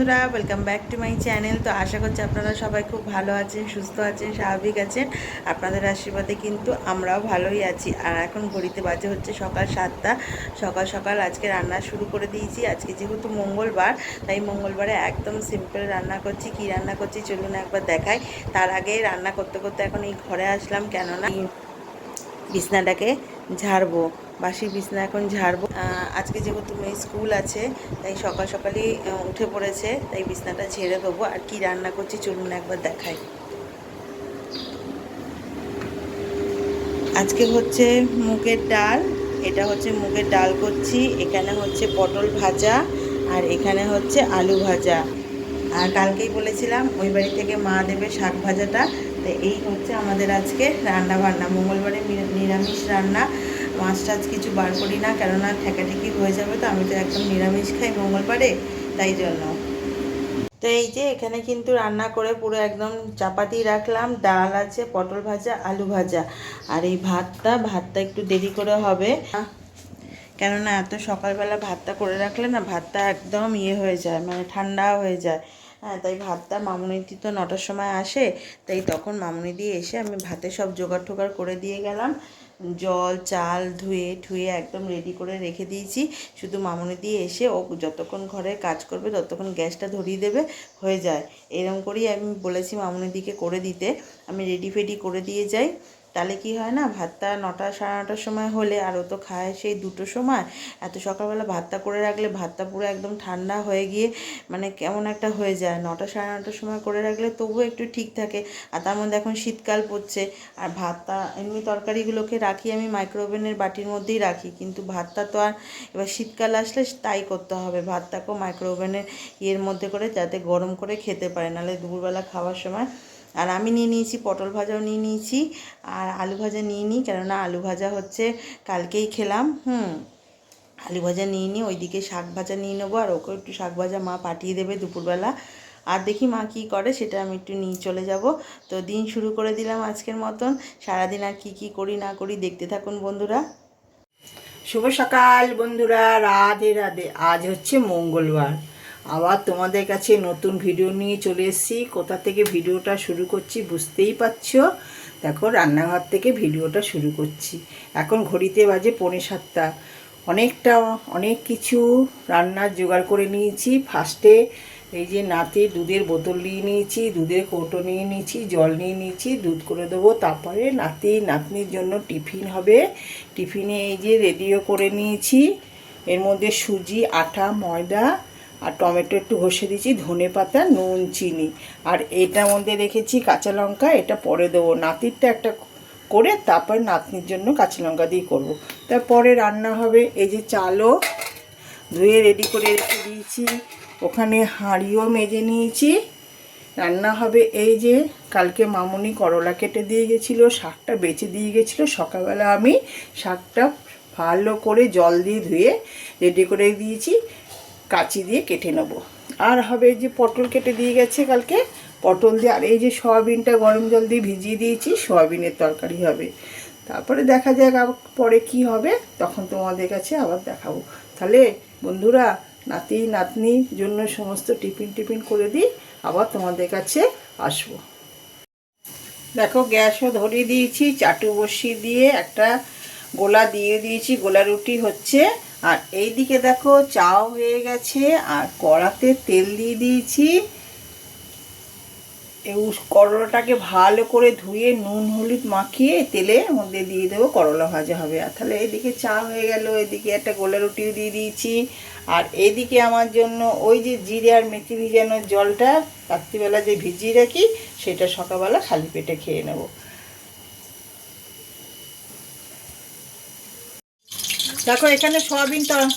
বন্ধুরা welcome back to my channel তো আশা করছি আপনারা সবাই খুব ভালো আছেন, সুস্থ আছেন, স্বাভাবিক আছেন। আপনাদের আশীর্বাদে কিন্তু আমরাও ভালোই আছি। আর এখন ঘড়িতে বাজে হচ্ছে সকাল সাতটা। সকাল সকাল আজকে রান্না শুরু করে দিয়েছি। আজকে যেহেতু মঙ্গলবার, তাই মঙ্গলবারে একদম সিম্পল রান্না করছি। কি রান্না করছি চলুন একবার দেখাই। তার আগে রান্না করতে করতে এখন এই ঘরে আসলাম। কেননা বিছনাটাকে ঝাড়বো, বাসি বিছনা এখন ঝাড়বো। আজকে যেহেতু মেয়ে স্কুল আছে, তাই সকাল সকালই উঠে পড়েছে, তাই বিছনাটা ঝেড়ে দেবো আর কি রান্না করছি চলুন একবার দেখাই। আজকে হচ্ছে মুগের ডাল, এটা হচ্ছে মুগের ডাল করছি, এখানে হচ্ছে পটল ভাজা, আর এখানে হচ্ছে আলু ভাজা। আর কালকেই বলেছিলাম, ওই বাড়ি থেকে মা দেবে শাক ভাজাটা তো এই হচ্ছে আমাদের আজকে রান্না বান্না মঙ্গলবারে নিরামিষ রান্না। মাছ টাছ কিছু বার করি না, কেননা ঠেকাঠেকি হয়ে যাবে তো, আমি তো একদম নিরামিষ খাই মঙ্গলবারে, তাই জন্য। তো এই যে এখানে কিন্তু রান্না করে পুরো একদম চাপাতি রাখলাম। ডাল আছে, পটল ভাজা, আলু ভাজা। আর এই ভাতটা ভাতটা একটু দেরি করে হবে। কেননা এত সকালবেলা ভাতটা করে রাখলে না, ভাতটা একদম ইয়ে হয়ে যায় মানে ঠান্ডা হয়ে যায়। হ্যাঁ তাই ভাতটা মামুনিদি তো নটার সময় আসে, তাই তখন মামুনিদি এসে আমি ভাতে সব জোগাড় টোগাড় করে দিয়ে গেলাম। জল, চাল ধুয়ে ঠুয়ে একদম রেডি করে রেখে দিয়েছি। শুধু মামুনি দিয়ে এসে ও যতক্ষণ ঘরে কাজ করবে ততক্ষণ গ্যাসটা ধরিয়ে দেবে, হয়ে যায়। এরকম করেই আমি বলেছি মামুনিদিকে করে দিতে। আমি রেডি ফেডি করে দিয়ে যাই। তাহলে কি হয় না? ভাতটা নটা সাড়ে নটার সময় হলে আর ও তো খায় সেই দুটো সময়। এত সকালবেলা ভাতটা করে রাখলে ভাতটা পুরো একদম ঠান্ডা হয়ে গিয়ে মানে কেমন একটা হয়ে যায়। নটা সাড়ে নটার সময় করে রাখলে তবুও একটু ঠিক থাকে। আর তার মধ্যে এখন শীতকাল পড়ছে। আর ভাতটা এমনি তরকারিগুলোকে রাখি আমি মাইক্রোওভেনের বাটির মধ্যেই রাখি। কিন্তু ভাতটা তো আর এবার শীতকাল আসলে তাই করতে হবে। ভাতটাকেও মাইক্রোওভেনের ইয়ের মধ্যে করে যাতে গরম করে খেতে পারে। নাহলে দুপুরবেলা খাওয়ার সময় আর আমি নিয়ে নিয়েছি পটল ভাজাও নিয়ে নিয়েছি আর আলু ভাজা নিয়ে নিই, কেননা আলু ভাজা হচ্ছে কালকেই খেলাম, হুম। আলু ভাজা নিয়ে নিই ওইদিকে শাক ভাজা নিয়ে নেব আর ওকে একটু শাক ভাজা মা পাঠিয়ে দেবে দুপুরবেলা। আর দেখি মা কী করে, সেটা আমি একটু নিয়ে চলে যাব। তো দিন শুরু করে দিলাম আজকের মতন, সারাদিন আর কী কী করি না করি দেখতে থাকুন বন্ধুরা। শুভ সকাল বন্ধুরা, রাধে রাধে, আজ হচ্ছে মঙ্গলবার। আবার তোমাদের কাছে নতুন ভিডিও নিয়ে চলে এসেছি। কোথা থেকে ভিডিওটা শুরু করছি বুঝতেই পারছ? দেখো, রান্নাঘর থেকে ভিডিওটা শুরু করছি। এখন ঘড়িতে বাজে পৌনে সাতটা। অনেকটা, অনেক কিছু রান্নার জোগাড় করে নিয়েছি। ফার্স্টে এই যে নাতে দুধের বোতল নিয়ে নিয়েছি, দুধের কৌটো নিয়ে নিয়েছি, জল নিয়ে নিয়েছি, দুধ করে দেবো। তারপরে নাতি, নাতনির জন্য টিফিন হবে। টিফিনে এই যে রেডিও করে নিয়েছি। এর মধ্যে সুজি, আটা, ময়দা আর টমেটো একটু ঘষে দিয়েছি, ধনে পাতা, নুন, চিনি। আর এটার মধ্যে রেখেছি কাঁচা লঙ্কা, এটা পরে দেবো। নাতিরটা একটা করে তারপর নাতনির জন্য কাঁচা লঙ্কা দিয়ে করব। তারপরে রান্না হবে এই যে চালও। ধুয়ে রেডি করে রেখে দিয়েছি। ওখানে হাঁড়িও মেজে নিয়েছি। রান্না হবে এই যে, কালকে মামুনি করলা কেটে দিয়ে গেছিল, শাকটা বেঁচে দিয়ে গেছিল। সকালবেলা আমি শাকটা ভালো করে জল দিয়ে ধুয়ে রেডি করে দিয়েছি। কাঁচি দিয়ে কেটে নেব। আর হবে যে পটল কেটে দিয়ে গেছে কালকে, পটল দিয়ে, আর এই যে সয়াবিনটা গরম জল দিয়ে ভিজিয়ে দিয়েছি, সয়াবিনের তরকারি হবে। তারপরে দেখা যাক পরে কি হবে, তখন তোমাদের কাছে আবার দেখাবো। তাহলে বন্ধুরা, নাতি, নাতনির জন্য সমস্ত টিফিন টিফিন করে দিই, আবার তোমাদের কাছে আসব। দেখো গ্যাসও ধরিয়ে দিয়েছি, চাটু বসিয়ে দিয়ে একটা গোলা দিয়ে দিয়েছি, গোলা রুটি হচ্ছে। আর এই দিকে দেখো, চাও হয়ে গেছে, আর কড়াতে তেল দিয়ে দিয়েছি। করলাটাকে ভালো করে ধুয়ে নুন, হলুদ মাখিয়ে তেলের মধ্যে দিয়ে দেবো, করলা ভাজা হবে। আর তাহলে এদিকে চা হয়ে গেল এদিকে একটা গোলা রুটিও দিয়ে দিয়েছি। আর এদিকে আমার জন্য ওই যে জিরে আর মেথি ভিজানোর জলটা, রাত্রিবেলা যে ভিজিয়ে রাখি, সেটা সকালবেলা খালি পেটে খেয়ে নেব। দেখো, এখানে সয়াবিন তর-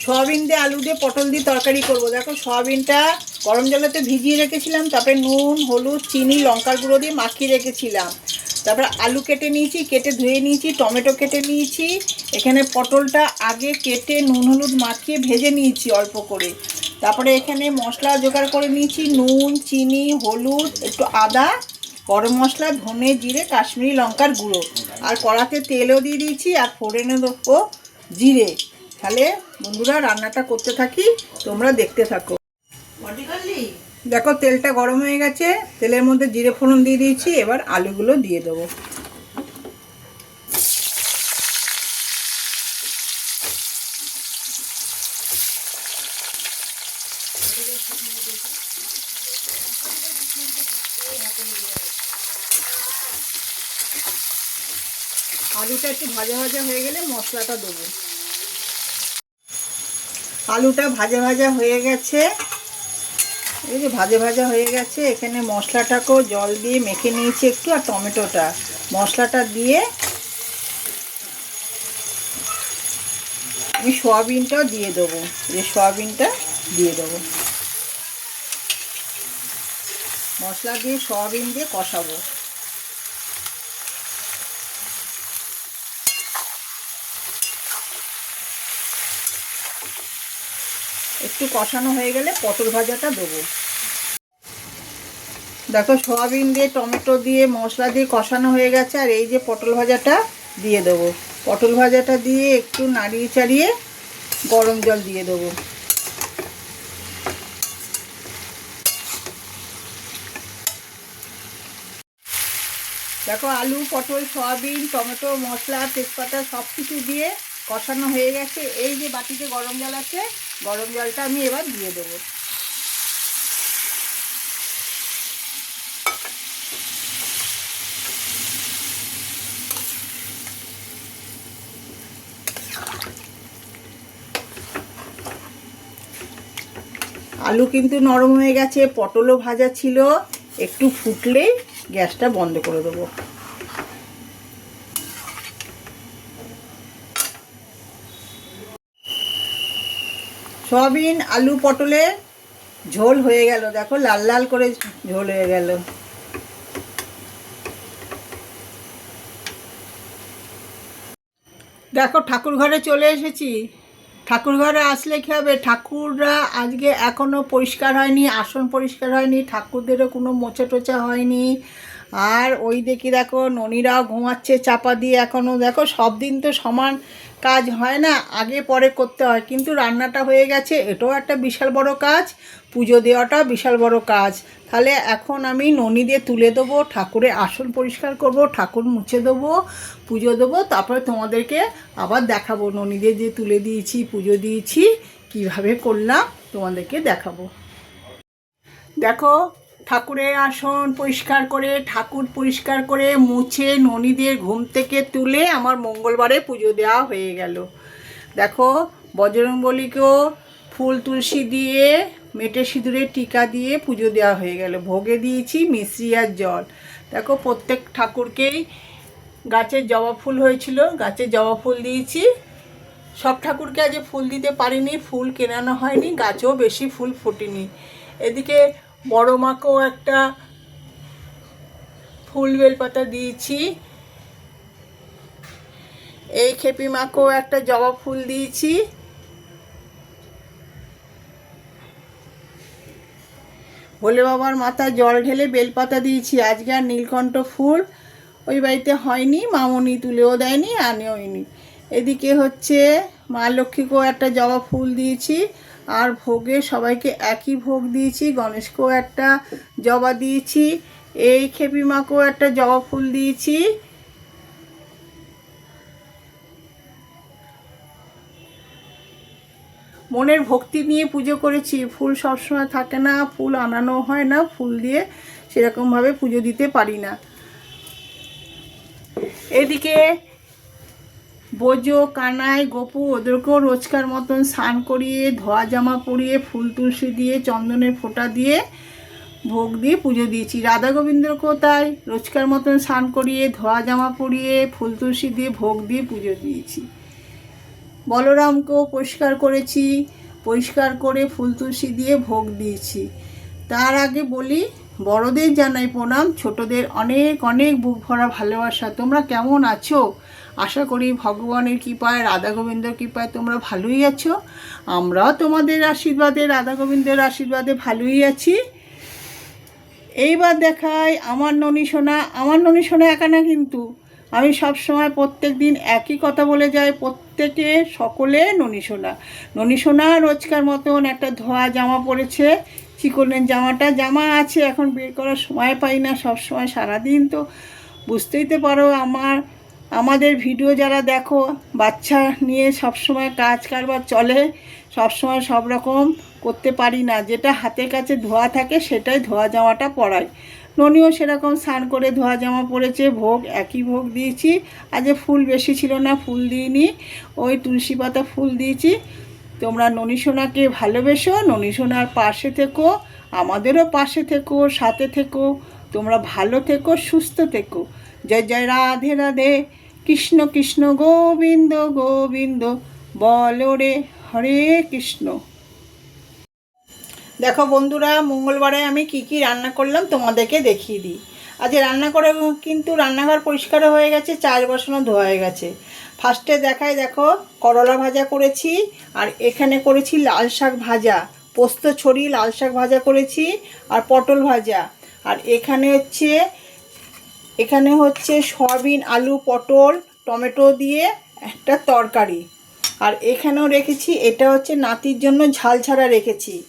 সয়াবিন দিয়ে আলু দিয়ে পটল দিয়ে তরকারি করব। দেখো, সয়াবিনটা গরম জলেতে ভিজিয়ে রেখেছিলাম, তারপরে নুন, হলুদ, চিনি, লঙ্কার গুঁড়ো দিয়ে মাখিয়ে রেখেছিলাম। তারপরে আলু কেটে নিয়েছি, কেটে ধুয়ে নিয়েছি, টমেটো কেটে নিয়েছি। এখানে পটলটা আগে কেটে নুন, হলুদ মাখিয়ে ভেজে নিয়েছি অল্প করে। তারপরে এখানে মশলা জোগাড় করে নিয়েছি, নুন, চিনি, হলুদ, একটু আদা, গরম মশলা, ধনে, জিরে, কাশ্মীরি লঙ্কার গুঁড়ো। আর কড়াতে তেলও দিয়ে দিয়েছি, আর ফোড়নে দেবো জিরে। তাহলে বন্ধুরা রান্নাটা করতে থাকি তোমরা দেখতে থাকো। দেখো তেলটা গরম হয়ে গেছে। তেলের মধ্যে জিরে ফোড়ন দিয়ে দিয়েছি এবার আলুগুলো দিয়ে দেবো আলুটা একটু ভাজা ভাজা হয়ে গেলে মশলাটা দেবো। আলুটা ভাজা ভাজা হয়ে গেছে। এই যে ভাজা ভাজা হয়ে গেছে, এখানে মশলাটাকেও জল দিয়ে মেখে নিয়েছি একটু আর টমেটোটা। মশলাটা দিয়ে আমি সয়াবিনটাও দিয়ে দেবো, এই সয়াবিনটা দিয়ে দেবো। মশলা দিয়ে সয়াবিন দিয়ে কষাবো। একটু কষানো হয়ে গেলে পটল ভাজাটা দেবো। দেখো সয়াবিন দিয়ে, টমেটো দিয়ে, মশলা দিয়ে কষানো হয়ে গেছে, আর এই যে পটল ভাজাটা দিয়ে দেবো। পটল ভাজাটা দিয়ে একটু নাড়িয়ে চাড়িয়ে গরম জল দিয়ে দেবো। দেখো আলু, পটল, সয়াবিন, টমেটো, মশলা, তেজপাতা সব কিছু দিয়ে কষানো হয়ে গেছে। এই যে বাটিতে গরম জল আছে গরম জলটা আমি এবার দিয়ে দেবো। আলু কিন্তু নরম হয়ে গেছে, পটলও ভাজা ছিল, একটু ফুটলেই গ্যাসটা বন্ধ করে দেবো। সয়াবিন, আলু পটলে ঝোল হয়ে গেল। দেখো, লাল লাল করে ঝোল হয়ে গেল। দেখো, ঠাকুর ঘরে চলে এসেছি। ঠাকুর ঘরে আসলে কী হবে? ঠাকুররা আজকে এখনও পরিষ্কার হয়নি, আসন পরিষ্কার হয়নি, ঠাকুরদেরও কোনো মোচা টোচা হয়নি। আর ওই দেখি দেখো, ননিরাও ঘুমাচ্ছে চাপা দিয়ে এখনও দেখো, সব দিন তো সমান কাজ হয় না, আগে পরে করতে হয়। কিন্তু রান্নাটা হয়ে গেছে, এটাও একটা বিশাল বড় কাজ, পুজো দেওয়াটা বিশাল বড় কাজ। তাহলে এখন আমি ননি দিয়ে তুলে দেবো, ঠাকুরের আসন পরিষ্কার করব, ঠাকুর মুছে দেবো, পুজো দেবো, তারপরে তোমাদেরকে আবার দেখাবো। ননি দিয়ে যে তুলে দিয়েছি, পুজো দিয়েছি, কীভাবে করলাম তোমাদেরকে দেখাবো। দেখো ঠাকুরের আসন পরিষ্কার করে, ঠাকুর পরিষ্কার করে মুছে ননীদের ঘুম থেকে তুলে আমার মঙ্গলবারে পুজো দেওয়া হয়ে গেল। দেখো, বজরংবলীকেও ফুল তুলসী দিয়ে, মেটে সিঁদুরের টিকা দিয়ে পুজো দেওয়া হয়ে গেল। ভোগে দিয়েছি মিশ্রি আর জল। দেখো, প্রত্যেক ঠাকুরকেই গাছের জবা ফুল হয়েছিল, গাছে জবা ফুল দিয়েছি। সব ঠাকুরকে আজ ফুল দিতে পারিনি, ফুল কেনানো হয়নি, গাছেও বেশি ফুল ফোটেনি। এদিকে বড় মাকেও একটা ফুল বেলপাতা দিয়েছি। এই খেপি মাকেও একটা জবা ফুল দিয়েছি। ভোলে বাবার মাথায় জল ঢেলে বেলপাতা দিয়েছি। আজকে আর নীলকণ্ঠ ফুল ওই বাড়িতে হয়নি, মামনি তুলেও দেয়নি আনেওনি এদিকে হচ্ছে মা লক্ষ্মীকেও একটা জবা ফুল দিয়েছি। আর ভোগে সবাইকে একই ভোগ দিয়েছি। গণেশকেও একটা জবা দিয়েছি। এই খেপিমাকেও একটা জবা ফুল দিয়েছি। মনের ভক্তি নিয়ে পুজো করেছি। ফুল সবসময় থাকে না, ফুল আনানো হয় না, ফুল দিয়ে সেরকমভাবে পুজো দিতে পারি না। এদিকে বোজো, কানাই, গপু ওদেরকেও রোজকার মতন স্নান করিয়ে ধোয়া জামা পরিয়ে, ফুল তুলসী দিয়ে, চন্দনের ফোঁটা দিয়ে ভোগ দিয়ে পুজো দিয়েছি। রাধা গোবিন্দকেও তাই রোজকার মতন স্নান করিয়ে ধোয়া জামা পরিয়ে, ফুল তুলসী দিয়ে ভোগ দিয়ে পুজো দিয়েছি। বলরামকেও পরিষ্কার করেছি, পরিষ্কার করে ফুল তুলসী দিয়ে ভোগ দিয়েছি। তার আগে বলি, বড়দের জানাই প্রণাম, ছোটদের অনেক অনেক বুক ভরা ভালোবাসা। তোমরা কেমন আছো? আশা করি ভগবানের কৃপায়, রাধা গোবিন্দর কৃপায় তোমরা ভালোই আছো। আমরাও তোমাদের আশীর্বাদে, রাধা গোবিন্দের আশীর্বাদে ভালোই আছি। এইবার দেখাই আমার ননী সোনা। আমার ননী সোনা একা না কিন্তু। আমি সব সময় প্রত্যেক দিন একই কথা বলে যাই, প্রত্যেকে সকলে ননী সোনা। ননী সোনা রোজকার মতন একটা ধোয়া জামা পরেছে, চিকনের জামাটা। জামা আছে, এখন বের করার সময় পাই না সব সময় সারাদিন তো। বুঝতেই তো পারো আমার আমাদের ভিডিও যারা দেখো, বাচ্চা নিয়ে সব সময় কাজ কারবার চলে সব সময় সব রকম করতে পারি না। যেটা হাতের কাছে ধোয়া থাকে, সেটাই ধোয়া জামাটা পরাই। ননিও সেরকম স্নান করে ধোয়া জামা পরেছে, ভোগ, একই ভোগ দিয়েছি। আজ ফুল বেশি ছিল না, ফুল দিইনি। ওই তুলসী পাতা ফুল দিয়েছি। তোমরা ননী সোনাকে ভালোবেসো, ননী সোনার পাশে থেকো, আমাদেরও পাশে থেকো, সাথে থেকো। তোমরা ভালো থেকো, সুস্থ থেকো। জয় জয় রাধে রাধে। কৃষ্ণ কৃষ্ণ গোবিন্দ গোবিন্দ, বলো রে হরে কৃষ্ণ। দেখো বন্ধুরা, মঙ্গলবারে আমি কি কি রান্না করলাম তোমাদেরকে দেখিয়ে দিই। আজ রান্না করে কিন্তু রান্নাঘর পরিষ্কার হয়ে গেছে, চাল বসানো ধোয়া হয়ে গেছে। ফার্স্টে দেখায় দেখো, করলা ভাজা করেছি, আর এখানে করেছি লাল শাক ভাজা। পোস্ত ছড়িয়ে লাল শাক ভাজা করেছি, আর পটল ভাজা। আর এখানে হচ্ছে এখানে হচ্ছে সয়াবিন, আলু, পটল, টমেটো দিয়ে একটা তরকারি। আর এখানেও রেখেছি, এটা হচ্ছে নাতির জন্য ঝাল ছাড়া রেখেছি।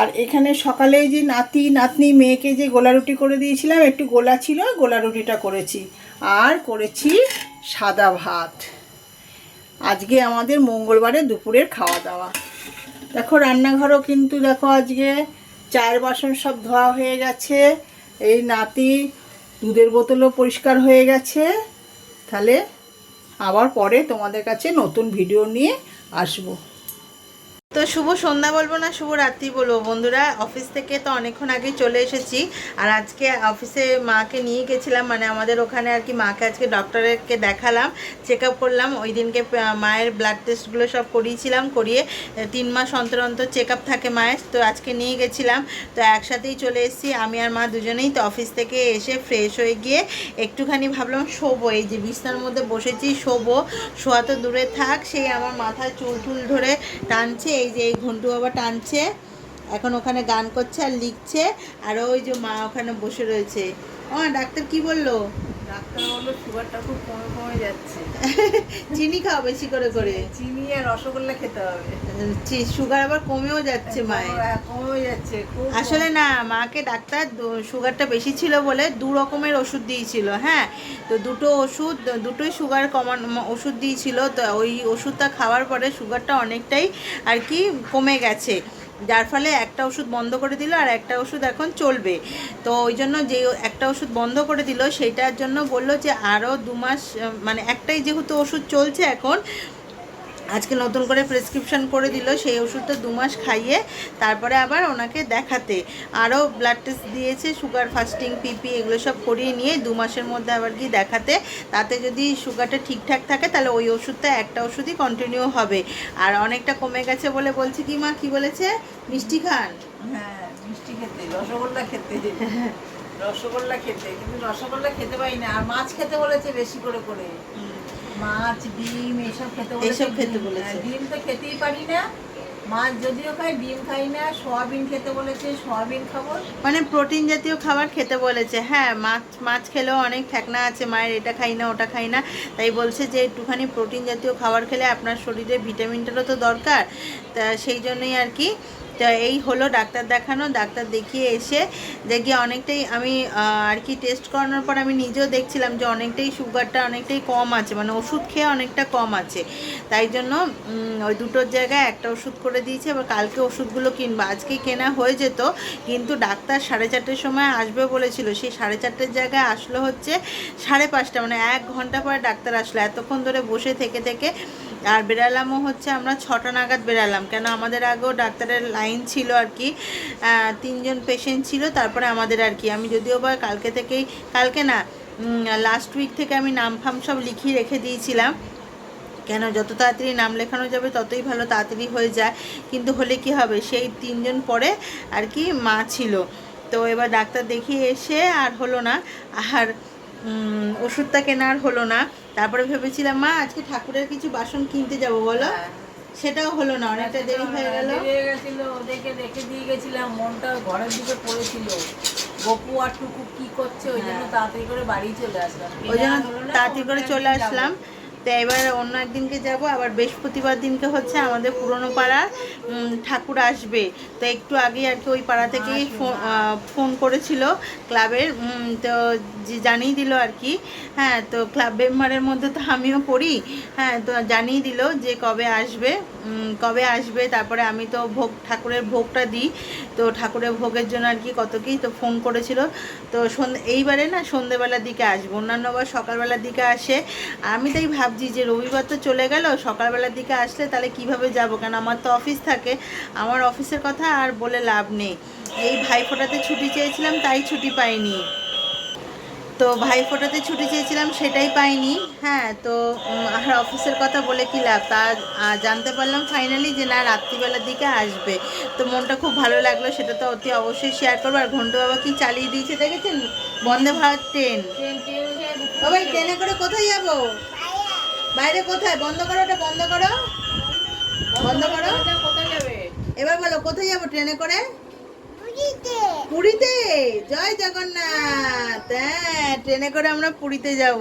আর এখানে সকালে যে নাতি, নাতনি মেয়েকে যে গোলা রুটি করে দিয়েছিলাম, একটু গোলা ছিল গোলা রুটিটা করেছি। আর করেছি সাদা ভাত। আজকে আমাদের মঙ্গলবারে দুপুরের খাওয়া দাওয়া দেখো, রান্নাঘরও কিন্তু দেখো আজকে চায়ের বাসন সব ধোয়া হয়ে গেছে। এই নাতি দুধের বোতলও পরিষ্কার হয়ে গেছে। তাহলে আবার পরে তোমাদের কাছে নতুন ভিডিও নিয়ে আসব। তো শুভ সন্ধ্যা বলব না, শুভ রাত্রি বলব। বন্ধুরা, অফিস থেকে তো অনেকক্ষণ আগে চলে এসেছি। আর আজকে অফিসে মাকে নিয়ে গেছিলাম মানে আমাদের ওখানে আর কি মাকে আজকে ডক্টরকে দেখালাম চেক আপ করলাম। ওই দিনকে মায়ের ব্লাড টেস্টগুলো সব করিয়েছিলাম, করিয়ে তিন মাস অন্তর অন্তর চেক আপ থাকে মায়ের। তো আজকে নিয়ে গেছিলাম। তো একসাথেই চলে এসেছি, আমি আর মা দুজনেই। তো অফিস থেকে এসে ফ্রেশ হয়ে গিয়ে একটুখানি ভাবলাম শোবো। এই যে বিছনার মধ্যে বসেছি, শোবো। শোয়া তো দূরে থাক, সেই আমার মাথায় চুল টুল ধরে টানছে। এই যে এই ঘন্টু বাবা টানছে, এখন ওখানে গান করছে আর লিখছে, আর ওই যে মা ওখানে বসে রয়েছে। ও ডাক্তার কি বলল? ডাক্তার বলল সুগারটা খুব কমে কমে যাচ্ছে। চিনি খাও বেশি করে করে। চিনি আর রসগোল্লা খেতে হবে। সুগার আবার কমেও যাচ্ছে মায়ের। কমে যাচ্ছে আসলে না মাকে ডাক্তার সুগারটা বেশি ছিল বলে দু রকমের ওষুধ দিয়েছিল হ্যাঁ। তো দুটো ওষুধ দুটোই সুগার কমান ওষুধ দিয়েছিল তো ওই ওষুধটা খাওয়ার পরে সুগারটা অনেকটাই আর কি কমে গেছে। যার ফলে একটা ওষুধ বন্ধ করে দিল আর একটা ওষুধ এখন চলবে। তো ওই জন্য যে একটা ওষুধ বন্ধ করে দিল, সেইটার জন্য বলল যে আরও দু মাস মানে একটাই যেহেতু ওষুধ চলছে এখন আজকে নতুন করে প্রেসক্রিপশন করে দিল সেই ওষুধটা দু মাস খাইয়ে তারপরে আবার ওনাকে দেখাতে। আরও ব্লাড টেস্ট দিয়েছে সুগার ফাস্টিং পিপি এগুলো সব করিয়ে নিয়ে দু মাসের মধ্যে আবার কি দেখাতে। তাতে যদি সুগারটা ঠিকঠাক থাকে তাহলে ওই ওষুধটা একটা ওষুধই কন্টিনিউ হবে। আর অনেকটা কমে গেছে বলে বলছে কি মা? কি বলেছে? মিষ্টি খান? হ্যাঁ মিষ্টি খেতে রসগোল্লা খেতে। রসগোল্লা খেতে কিন্তু রসগোল্লা খেতে পারি না। আর মাছ খেতে বলেছে বেশি করে করে। মাছ ডিম এসব খেতে এইসব খেতে বলেছে। হ্যাঁ, ডিম তো খেতেই পারি না। মাছ যদিও খাই ডিম খাই না সয়াবিন খেতে বলেছে সয়াবিন খাব। মানে প্রোটিন জাতীয় খাবার খেতে বলেছে। হ্যাঁ মাছ মাছ খেলেও অনেক ফ্যাকনা আছে মায়ের এটা খাই না ওটা খাই না। তাই বলছে যে একটুখানি প্রোটিন জাতীয় খাবার খেলে আপনার শরীরে ভিটামিনটারও তো দরকার। তা সেই জন্যই আর কি তা এই হলো ডাক্তার দেখানো, ডাক্তার দেখিয়ে এসে দেখি অনেকটাই আমি আর কি টেস্ট করানোর পর আমি নিজেও দেখছিলাম যে অনেকটাই সুগারটা অনেকটাই কম আছে মানে ওষুধ খেয়ে অনেকটা কম আছে। তাই জন্য ওই দুটোর জায়গায় একটা ওষুধ করে দিয়েছে এবার কালকে ওষুধগুলো কিনবো। আজকে কেনা হয়ে যেত, কিন্তু ডাক্তার সাড়ে চারটের সময় আসবে বলেছিল। সেই সাড়ে চারটের জায়গায় আসলো হচ্ছে সাড়ে পাঁচটা মানে এক ঘণ্টা পরে ডাক্তার আসলো। এতক্ষণ ধরে বসে থেকে থেকে আর বেরালামও হচ্ছে আমরা ছটা নাগাদ বেরালাম কেন আমাদের আগেও ডাক্তারের লাইন ছিল আর কি তিনজন পেশেন্ট ছিল, তারপরে আমাদের আর কি। আমি যদিও বা কালকে থেকেই, কালকে না লাস্ট উইক থেকে আমি নাম ফাম সব লিখিয়ে রেখে দিয়েছিলাম। কেন যত তাড়াতাড়ি নাম লেখানো যাবে, ততই ভালো তাড়াতাড়ি হয়ে যায়। কিন্তু হলে কি হবে? সেই তিনজন পরে আর কি মা ছিল। তো এবার ডাক্তার দেখিয়ে এসে আর হলো না। আর ওষুধটা কেনার হলো না। তারপরে ভেবেছিলাম মা আজকে ঠাকুরের কিছু বাসন কিনতে যাব বলো। সেটাও হলো না অনেকটা দেরি হয়ে গেল। হয়ে ওদেরকে রেখে দিয়ে গেছিলাম মনটা ঘরের দিকে পড়েছিল। গপু আর টুকু কি করছে ওই জন্য তাড়াতাড়ি করে বাড়ি চলে আসলাম। ওই জন্য তাড়াতাড়ি করে চলে আসলাম। তো এবার অন্য একদিনকে যাব আবার বৃহস্পতিবার দিনকে হচ্ছে আমাদের পুরনো পাড়ার ঠাকুর আসবে। তো একটু আগে আর কি ওই পাড়া থেকেই ফো- ফোন করেছিল ক্লাবের তো যে- জানিয়ে দিল আর কি। হ্যাঁ তো ক্লাব মেম্বারের মধ্যে তো আমিও পড়ি। হ্যাঁ তো জানিয়ে দিল যে কবে আসবে কবে আসবে তারপরে আমি তো ভোগ ঠাকুরের ভোগটা দিই। তো ঠাকুরের ভোগের জন্য আর কি কত কি তো ফোন করেছিল। তো সন্ধে এইবারে না সন্ধেবেলার দিকে আসব। অন্যান্যবার সকালবেলার দিকে আসে। আমি তাই ভাবছি যে রবিবার তো চলে গেল সকালবেলার দিকে আসলে তাহলে কীভাবে যাব? কেন আমার তো অফিস থাকে আমার অফিসের কথা আর বলে লাভ নেই। এই ভাইফোঁটাতে ছুটি চেয়েছিলাম তাই ছুটি পাইনি। তো ভাইফোঁটাতে ছুটি চেয়েছিলাম সেটাই পাইনি। হ্যাঁ তো আর অফিসের কথা বলে কি লাভ? তা জানতে পারলাম ফাইনালি যে না রাত্রিবেলার দিকে আসবে। তো মনটা খুব ভালো লাগল সেটা তো অতি অবশ্যই শেয়ার করব। আর ঘন্টু বাবা কি চালিয়ে দিয়েছে দেখেছেন? বন্দে ভারত ট্রেন ট্রেনে করে কোথায় যাব? বাইরে কোথায়? বন্ধ করো ওটা বন্ধ করো। বন্ধ করো। যাবে এবার বলো কোথায় যাব ট্রেনে করে? পুরীতে? জয় জগন্নাথ। হ্যাঁ ট্রেনে করে আমরা পুরীতে যাব।